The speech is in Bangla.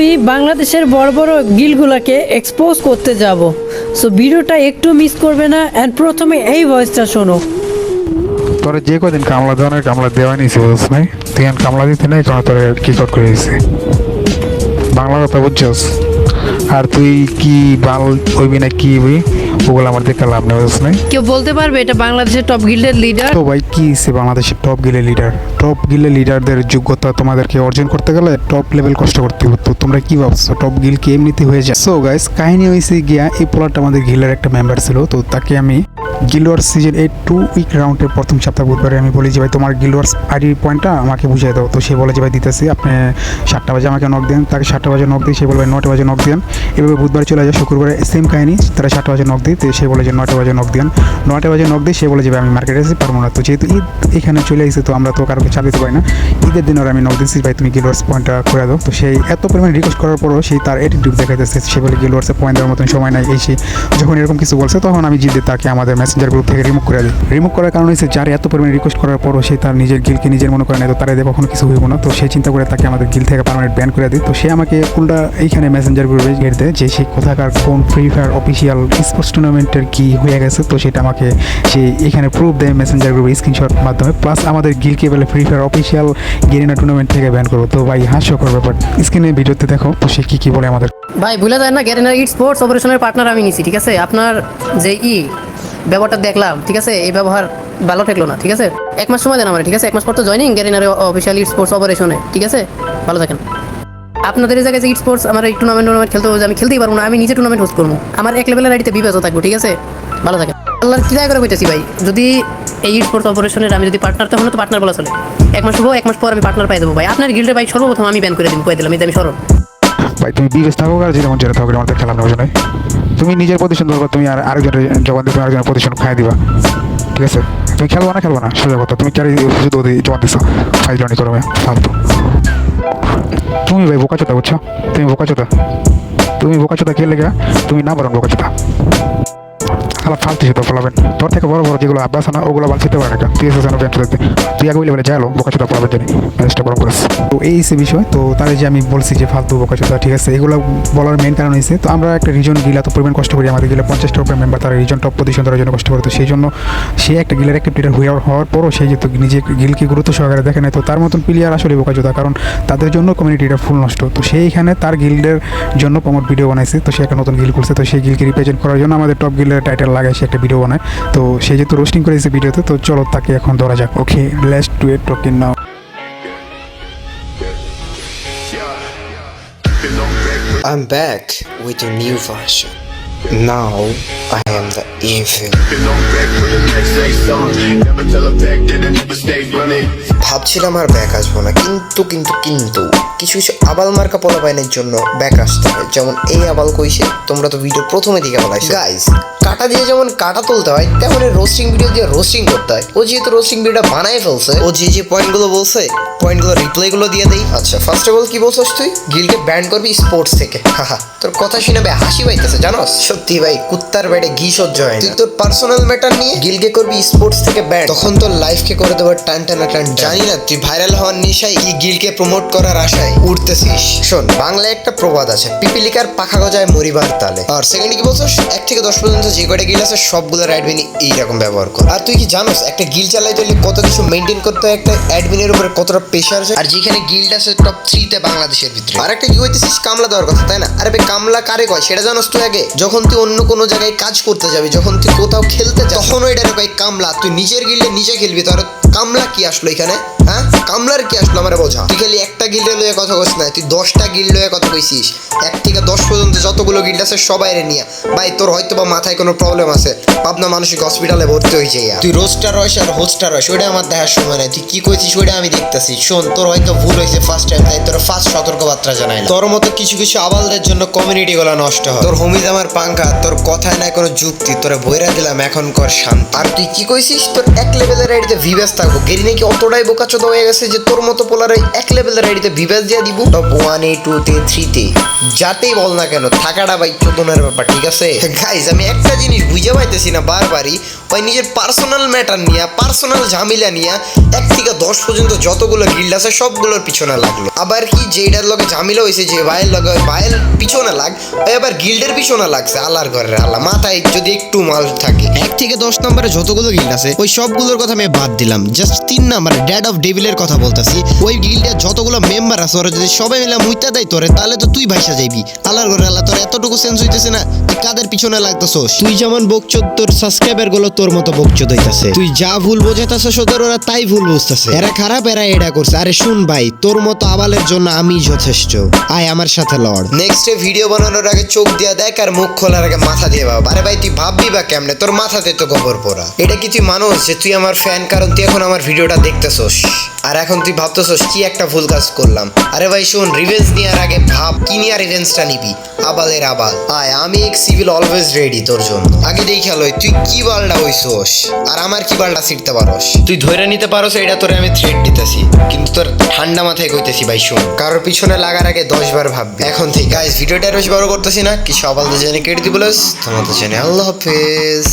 আমি বাংলাদেশের বড় বড় গিলগুলাকে এক্সপোজ করতে যাব। সো ভিডিওটা একটু মিস করবে না অ্যান্ড প্রথমে এই ভয়েসটা শোনো। তোরা যে কদিন কামলা দেওয়ানের কামলা দেওয়া নিয়েছে বুঝছ নাই? তুই কামলা দিতে নাই, কারণ তোর কি কট করে দিছে। বাংলা কথা বুঝছস? আর তুই কি বাল হইবি না কি হইবি? ওগুলো আমার দেখে লাভ নেই বুঝছ নাই? কেউ বলতে পারবে এটা বাংলাদেশের টপ গিল্ডের লিডার তো ভাই কি সে বাংলাদেশের টপ গিলে লিডার টপ গিলে লিডারদের যোগ্যতা তোমাদেরকে অর্জন করতে গেলে টপ লেভেল কষ্ট করতে হবে। তো তোমরা কি ভাবছ? টপ গিল কি এমনিতে হয়ে যায়? সো গাইস কাহিনী হয়েছে গিয়া এই প্লটটা আমাদের গিলের একটা মেম্বার ছিল তো তাকে আমি guild wars season eight two week রাউন্ডের প্রথম সপ্তাহ বুধবারে আমি বলি যে, ভাই, তোমার গিলওয়ার্স আইডি পয়েন্টটা আমাকে বুঝিয়ে দাও। তো সে বলে যে, ভাই, দিতেছি। আপনি সাতটা বাজে আমাকে নক দেন। তাকে সাতটা বাজে নক দিই, সে বলবে নটা বাজে নক দেন এভাবে বুধবার চলে যায় শুক্রবারে সেম কাহিনী, তারা সাতটা বাজে নক দিই। তো সে বলে যে নটা বাজে নক দেন নটা বাজে নক দিই, সে বলে যে আমি মার্কেটে আসি পারব না। তো যেহেতু ঈদ এখানে চলে এসেছে, তো আমরা তো কারোকে চাপ দিতে পারি না। ঈদের দিন আমি নক দিচ্ছি ভাই, তুমি গিলওয়ার্স পয়েন্টটা করে দাও। তো সেই এত পরিমাণ রিকোয়েস্ট করার পরও সেই তার অ্যাটিটিউড দেখাইতেছে। সে বলে গিলওয়ার্সে পয়েন্ট দেওয়ার মতন সময় নাই। এই যখন এরকম কিছু বলছে, তখন আমি জিদে তাকে আমাদের মেসেঞ্জার গ্রুপ থেকে রিমুভ করে দেয় রিমুভ করার কারণ হচ্ছে যার এত পরিমাণে রিকোয়েস্ট করার পরও সে তার নিজের গিলকে নিজের মনে করে নেয় তো তারা দিয়ে কখনো কিছু হইব না। তো সে চিন্তা করে তাকে আমাদের গিল থেকে পারমানেন্ট ব্যান করে দিই তো সে আমাকে উল্টা এইখানে মেসেঞ্জার গ্রুপে ঘের দেয় যে সে কোথাকার কোন ফ্রি ফায়ার অফিসিয়াল স্পোর্টস টুর্নামেন্টের কি হয়ে গেছে, তো সেটা আমাকে সে এখানে প্রুফ দেয় মেসেঞ্জার গ্রুপে স্ক্রিনশট মাধ্যমে। প্লাস আমাদের গিলকে বলে free fire official Garena tournament থেকে ব্যান করব। তো ভাই, হাস্যকর ব্যাপার। স্ক্রিনে ভিডিওতে দেখো, তো সে কী কী বলে আমাদের। ভাই, ভুলে যায় না গ্যারেনার ইট স্পোর্টস অপারেশনের পার্টনার আমি নিছি, ঠিক আছে? আপনার যে ই ব্যবহারটা দেখলাম, ঠিক আছে? এই ব্যবহার ভালো ঠেকলো না, ঠিক আছে? এক মাস সময় দেন আমার, ঠিক আছে? এক মাস পর তো জয়নিং গ্যারেনার অফিসিয়াল স্পোর্টস অপারেশনে ঠিক আছে? ভালো থাকেন। আপনাদের এই জায়গায় যে স্পোর্টস আমার এই টুর্নামেন্ট টুর্নামেন্ট খেলতে হবে আমি খেলতেই পারব না, আমি নিজে টুর্নামেন্ট হোস্ট করব। আমার এক লেভেলের আইডিতে বিবেচনা থাকব, ঠিক আছে? ভালো থাকেন। আল্লাহর কি করে কইতেছি ভাই, যদি এই স্পোর্টস অপারেশনের আমি যদি পার্টনার তখন তো পার্টনার বলা চলে। এক মাস হব, এক মাস পর আমি পার্টনার পাই দেবো ভাই। আপনার গিল্ডে ভাই সর্বপ্রথম আমি ব্যান করে দিন কয়ে দিলাম, এই আমি সরব ভাই, তুমি বিবেশ থাকো আর যেমন যেটা থাকো, আমাদের খেলা নেওয়া নাই তুমি নিজের পজিশন ধরবা তুমি আর আরেকজনের জবান দিয়ে তুমি আরেকজনের পজিশন খাই দিবা। ঠিক আছে? তুমি খেলবা না খেলবা না, সোজা কথা। তুমি চারি শুধু জবান দিছো। ফাইজলানি করো করবে, ফালতু। তুমি ভাই বোকা চোতা বুঝছ? তুমি বোকা চোতা তুমি বোকা চোতা খেলে গা তুমি না বরং বোকা চোদা আলা ফালতু সেটা ফলাবেন। তোর থেকে বড় বড় যেগুলো আব্বাস না ওগুলো বাল ছিতে পারে না। তুই এসে জানো ব্যাংক তুই আগে বলে যালো বোকা চোদা ফলাবেন জানি বড় করেছে তো এই সে বিষয়। তো তাদের যে আমি বলছি যে ফালতু বোকা চোদা ঠিক আছে, এগুলো বলার মেন কারণ হয়েছে তো আমরা একটা রিজন গিলা তো পরিমাণ কষ্ট করি, আমাদের গিলা পঞ্চাশটার উপরে মেম্বার তারা রিজন টপ পজিশন দেওয়ার জন্য কষ্ট করে। তো সেই জন্য সে একটা গিলের একটা প্লেয়ার হয়ে হওয়ার পরও সে যেহেতু নিজে গিলকে গুরুত্ব সহকারে দেখে নেয়, তো তার মতন প্লেয়ার আসলে বোকা চোদা কারণ তাদের জন্য কমিউনিটিটা ফুল নষ্ট। তো সেইখানে তার গিল্ডের জন্য প্রমোট ভিডিও বানাইছে। তো সে একটা নতুন গিল করছে তো সেই গিলকে রিপ্রেজেন্ট করার জন্য আমাদের টপ গিলের টাইটেল লাগায় সে একটা ভিডিও বানায়। তো সে যেহেতু রোস্টিং করেছে ভিডিওতে তো চলো তাকে এখন ধরা যাক। Okay let's to it talking now I'm back with a new version. Now I am the evil. ভাবছিলাম আর ব্যাক আসব না, কিন্তু কিন্তু কিন্তু কিছু কিছু আবাল মার্কা পোলাপাইনের জন্য ব্যাক আসতে হয়। যেমন এই আবাল কইছে, তোমরা তো ভিডিও প্রথমে দিকে বলাইছো গাইস কাটা দিয়ে যেমন কাটা তুলতে হয়, তেমন রোস্টিং ভিডিও দিয়ে রোস্টিং করতে হয়। ও যেহেতু রোস্টিং ভিডিওটা বানাই ফেলছে, ও যে যে পয়েন্টগুলো বলছে পয়েন্টগুলো রিপ্লাইগুলো দিয়ে দেই। আচ্ছা ফার্স্ট অফ অল কি বলছস তুই? গিলকে ব্যান করবি স্পোর্টস থেকে। হাহা, তোর কথা শুনে ভাই হাসি পাইতেছে, জানোস? সত্যি ভাই, কুত্তার বেড়ে ঘি সহ্য হয় তুই তোর পার্সোনাল ম্যাটার নিয়ে গিলকে করবি স্পোর্টস থেকে ব্যান তখন তোর লাইফকে করে দেবার টান টানা টান। জানি না, তুই ভাইরাল হওয়ার নেশায় এই গিলকে প্রমোট করার আশায় উঠতেছিস। শোন, বাংলায় একটা প্রবাদ আছে, পিপিলিকার পাখা গজায় মরিবার তালে। আর সেকেন্ড কি বলছস? এক থেকে দশ পর্যন্ত যে কয়টা গিল আছে, সবগুলো অ্যাডমিন এইরকম ব্যবহার কর। আর তুই কি জানোস, একটা গিল চালাই হলে কত কিছু মেনটেন করতে হয়, একটা অ্যাডমিনের উপরে কতটা প্রেশার আছে আর যেখানে গিল্ড আছে টপ থ্রিতে বাংলাদেশের ভিতরে। আর একটা কি হইতেছিস, কামলা দেওয়ার কথা, তাই না? আরে ভাই, কামলা কারে কয়? সেটা জানোস তুই আগে? যখন তুই অন্য কোনো জায়গায় কাজ করতে যাবি, যখন তুই কোথাও খেলতে যাবি তখন ওইটা ভাই, কামলা। তুই নিজের গিল্ডে নিজে খেলবি, তোর কামলা কি আসলো এখানে? হ্যাঁ? কামলার কি আসলো আমার বোঝা? তুই খালি একটা গিল্ডে লয়ে কথা কইস না তুই দশটা গিল্ড লয়ে কথা কইছিস। এক থেকে দশ পর্যন্ত যতগুলো গিল্ড আছে সবাই রে নিয়ে। ভাই, তোর হয়তো বা মাথায় কোনো প্রবলেম আছে। পাবনা মানসিক হসপিটালে ভর্তি হয়ে যাই তুই রোস্টার রয়েস আর হোস্টার রয়েস, ওইটা আমার দেখার সময় নাই। তুই কি কইছিস, ওইটা আমি দেখতেছি। শোন, তোর হয়তো ভুল হয়েছে ফার্স্ট টাইম তাই তোর ফার্স্ট সতর্কবার্তা জানাই তোর মতো কিছু কিছু আবালদের জন্য কমিউনিটি গুলো নষ্ট হয়। তোর হমিদ আমার পাঙ্খা তোর কথায় নাই কোনো যুক্তি তোরা বইরা দিলাম এখন কর শান্ত। আর তুই কি কইছিস? তোর এক লেভেলের আইডিতে ভিভ্যাস থাকব। গেরি নাকি অতটাই বোকাচোদা হয়ে গেছে যে তোর মতো পোলার এক লেভেলের আইডিতে ভিভ্যাস দিয়ে দিব? টপ ওয়ান এ টু তে থ্রিতে যাতেই বল না কেন থাকাটা ভাই চোদনের ব্যাপার ঠিক আছে? গাইজ আমি একটা জিনিস বুঝে পাইতেছি না বারবারই। ওই নিজের পার্সোনাল ম্যাটার নিয়ে পার্সোনাল ঝামেলা নিয়ে এক থেকে দশ পর্যন্ত যতগুলো গিল্ড আছে সবগুলোর পিছনে লাগল। আবার কি যেটার লগে ঝামেলা হয়েছে যে ভাইয়ের লগে ভাইয়ের পিছনে লাগ ওই আবার গিল্ডের পিছনে লাগছে আল্লাহর ঘরের আল্লাহ। মাথায় যদি একটু মাল থাকে। এক থেকে দশ নম্বরে যতগুলো গিল্ড আছে ওই সবগুলোর কথা আমি বাদ দিলাম। জাস্ট তিন নম্বরে ড্যাড অফ ডেভিলের কথা বলতেছি। ওই গিল্ডের যতগুলো মেম্বার আছে ওরা যদি সবাই মিলে মুইতা দেয় তোরে তাহলে তো তুই ভাইসা যাইবি। আল্লাহর ঘরে আল্লাহ তোর এতটুকু সেন্স হইতেছে না তুই কাদের পিছনে লাগতেছস। তুই যেমন বকচোদ তোর সাবস্ক্রাইবারগুলো তোর মতো বকচোদ হইতাছে তুই যা ভুল বোঝাতেছস ওদের ওরা তাই ভুল বুঝতেছে। এরা খারাপ, এরা এটা করছে। আরে শুন ভাই, তোর মতো আবালের জন্য আমি যথেষ্ট। আয় আমার সাথে লড়। নেক্সটে ভিডিও বানানোর আগে চোখ দিয়ে দেখ আর মুখ খোলার আগে মাথা দিয়ে ভাব। আরে ভাই, তুই ভাববি বা কেমনে? তোর মাথাতে তো গোবর পোড়া। এটা কি তুই মানুষ যে তুই আমার ফ্যান কারণ তুই এখন আমার ভিডিওটা দেখতেছস। আর এখন তুই ভাবতেছস কি একটা ভুল কাজ করলাম। আরে ভাই, শোন রিভেঞ্জ নেওয়ার আগে ভাব, কি নিয়ে রিভেঞ্জটা নিবি? আবালের আবাল। আয়, আমি এক সিভিল অলওয়েজ রেডি তোর জন্য। আগে দেই খেলোয় তুই কি বালটা হইছস আর আমার কি বালটা ছিটতে পারস? তুই ধরে নিতে পারস এটা তোরে আমি থ্রেড দিতেছি। কিন্তু তোর ঠান্ডা মাথায় কইতেছি ভাই শোন। কারোর পিছনে লাগার আগে দশ বার ভাববি। এখন থেকে গাইস ভিডিওটা আর বড় করতেছি না। কিছু সবাল তো জেনে কেটে দিবলস তোমাদের জেনে আল্লাহ হাফেজ।